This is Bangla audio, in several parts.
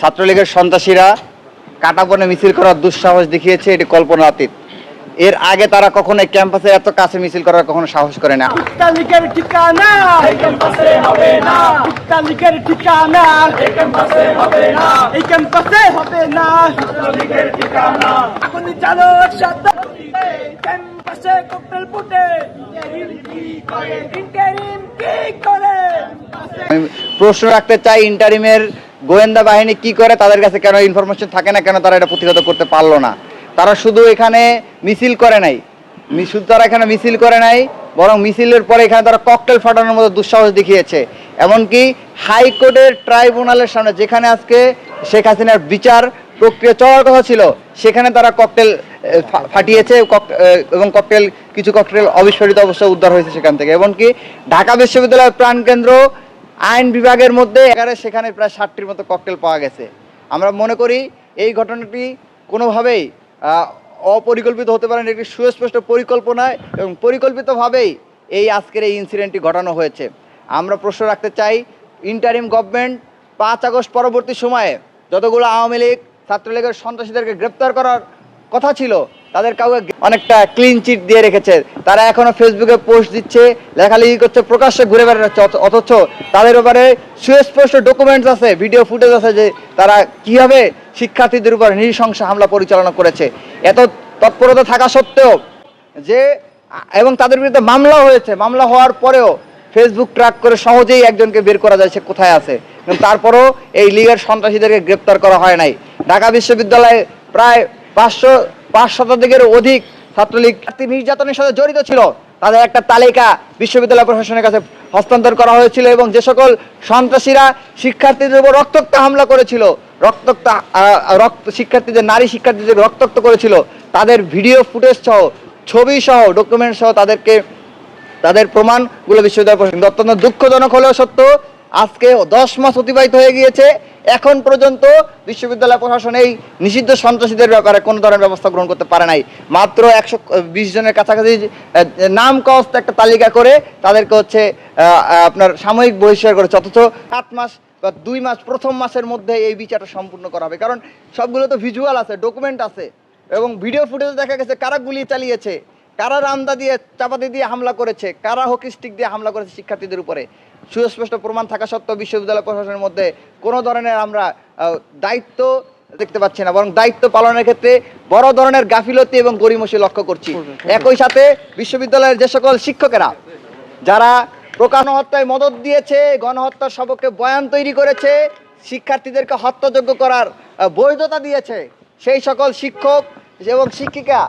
ছাত্রলীগের সন্ত্রাসীরা কাটাপনে মিছিল করার দুঃসাহস দেখিয়েছে এটি কল্পনাতীত এর আগে তারা কখনো ক্যাম্পাসে এত কাছে মিছিল করার কখনো সাহস করে না। আমি প্রশ্ন রাখতে চাই ইন্টারিমের গোয়েন্দা বাহিনী কি করে তাদের কাছে কেন ইনফরমেশন থাকে না কেন তারা এটা প্রতিহত করতে পারল না? তারা শুধু এখানে মিছিল করে নাই। শুধু তারা এখানে মিছিল করে নাই, বরং মিছিলের পরে এখানে তারা ককটেল ফাটানোর মতো দুঃসাহস দেখিয়েছে। এমনকি হাইকোর্টের ট্রাইব্যুনালের সামনে যেখানে আজকে শেখ হাসিনার বিচার প্রক্রিয়া চলার কথা ছিল, সেখানে তারা ককটেল ফাটিয়েছে এবং ককটেল কিছু ককটেল অবিস্ফোরিত অবস্থায় উদ্ধার হয়েছে সেখান থেকে। এমনকি ঢাকা বিশ্ববিদ্যালয়ের প্রাণকেন্দ্র আইন বিভাগের মধ্যে এগারো সেখানে প্রায় ষাটটির মতো ককটেল পাওয়া গেছে। আমরা মনে করি এই ঘটনাটি কোনোভাবেই অপরিকল্পিত হতে পারে একটি সুস্পষ্ট পরিকল্পনায় এবং পরিকল্পিতভাবেই এই আজকের এই ইনসিডেন্টটি ঘটানো হয়েছে। আমরা প্রশ্ন রাখতে চাই ইন্টারিম গভর্নমেন্ট পাঁচ আগস্ট পরবর্তী সময়ে যতগুলো আওয়ামী লীগ, ছাত্রলীগের সন্ত্রাসীদেরকে গ্রেপ্তার করার কথা ছিল তাদের কাউকে অনেকটা ক্লিন চিট দিয়ে রেখেছে। তারা এখনও ফেসবুকে পোস্ট দিচ্ছে, লেখালেখি করছে, প্রকাশ্যে ঘুরে বেড়াচ্ছে অথচ তাদের ব্যাপারে সুস্পষ্ট ডকুমেন্টস আছে ভিডিও ফুটেজ আছে যে তারা কীভাবে শিক্ষার্থীদের উপর নৃশংস হামলা পরিচালনা করেছে। এত তৎপরতা থাকা সত্ত্বেও যে, এবং তাদের বিরুদ্ধে মামলা হয়েছে, মামলা হওয়ার পরেও ফেসবুক ট্র্যাক করে সহজেই একজনকে বের করা যায় সে কোথায় আছে। তারপরও এই লীগের সন্ত্রাসীদেরকে গ্রেপ্তার করা হয় নাই। ঢাকা বিশ্ববিদ্যালয়ে প্রায় পাঁচশো পাঁচ শতাধিকের অধিক ছাত্রলীগ ছাত্রী নির্যাতনের সাথে জড়িত ছিল। তাদের একটা তালিকা বিশ্ববিদ্যালয় প্রশাসনের কাছে হস্তান্তর করা হয়েছিল এবং যে সকল সন্ত্রাসীরা শিক্ষার্থীদের উপর রক্তাক্ত হামলা করেছিল, রক্তাক্ত রক্ত, শিক্ষার্থীদের, নারী শিক্ষার্থীদের রক্তাক্ত করেছিল, তাদের ভিডিও ফুটেজ সহ, ছবি সহ ডকুমেন্ট সহ তাদেরকে, তাদের প্রমাণগুলো বিশ্ববিদ্যালয় প্রশাসন অত্যন্ত দুঃখজনক হলেও সত্য, আজকে দশ মাস অতিবাহিত হয়ে গিয়েছে। এখন পর্যন্ত বিশ্ববিদ্যালয় প্রশাসন এই নিষিদ্ধ সন্ত্রাসীদের ব্যাপারে কোনো ধরনের ব্যবস্থা গ্রহণ করতে পারে নাই। মাত্র একশো, বিশ জনের কাছাকাছি নাম কস্ত একটা তালিকা করে তাদেরকে হচ্ছে আপনার সাময়িক বহিষ্কার করেছে। অথচ সাত মাস বা দুই মাস, প্রথম মাসের মধ্যে এই বিচারটা সম্পূর্ণ করা হবে। কারণ সবগুলো তো ভিজুয়াল আছে ডকুমেন্ট আছে। এবং ভিডিও ফুটেজ দেখা গেছে কারা গুলি চালিয়েছে। কারা রামদা দিয়ে চাপাতি দিয়ে হামলা করেছে? কারা হকি স্টিক দিয়ে হামলা করেছে শিক্ষার্থীদের উপরে? সুস্পষ্ট প্রমাণ থাকা সত্ত্বেও বিশ্ববিদ্যালয় প্রশাসনের মধ্যে কোনো ধরনের আমরা দায়িত্ব দেখতে পাচ্ছি না। বরং দায়িত্ব পালনের ক্ষেত্রে বড় ধরনের গাফিলতি এবং গরিমসি লক্ষ্য করছি। একই সাথে বিশ্ববিদ্যালয়ের যে সকল শিক্ষকেরা যারা প্রকাশ হত্যায় মদত দিয়েছে গণহত্যার সবকে বয়ান তৈরি করেছে শিক্ষার্থীদেরকে হত্যাযোগ্য করার বৈধতা দিয়েছে সেই সকল শিক্ষক এবং শিক্ষিকা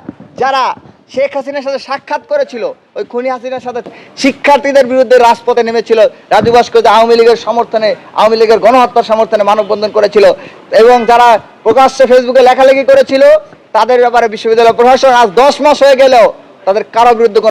যারা শেখ হাসিনার সাথে সাক্ষাৎ করেছিল। ওই খুনি হাসিনার সাথে শিক্ষার্থীদের বিরুদ্ধে রাজপথে নেমেছিল। রাজু ভাস্কর আওয়ামী লীগের সমর্থনে, আওয়ামী লীগের গণহত্যার সমর্থনে মানববন্ধন করেছিল। এবং যারা প্রকাশ্যে ফেসবুকে লেখালেখি করেছিল, তাদের ব্যাপারে বিশ্ববিদ্যালয় প্রশাসন আজ দশ মাস হয়ে গেলেও তাদের কারও বিরুদ্ধে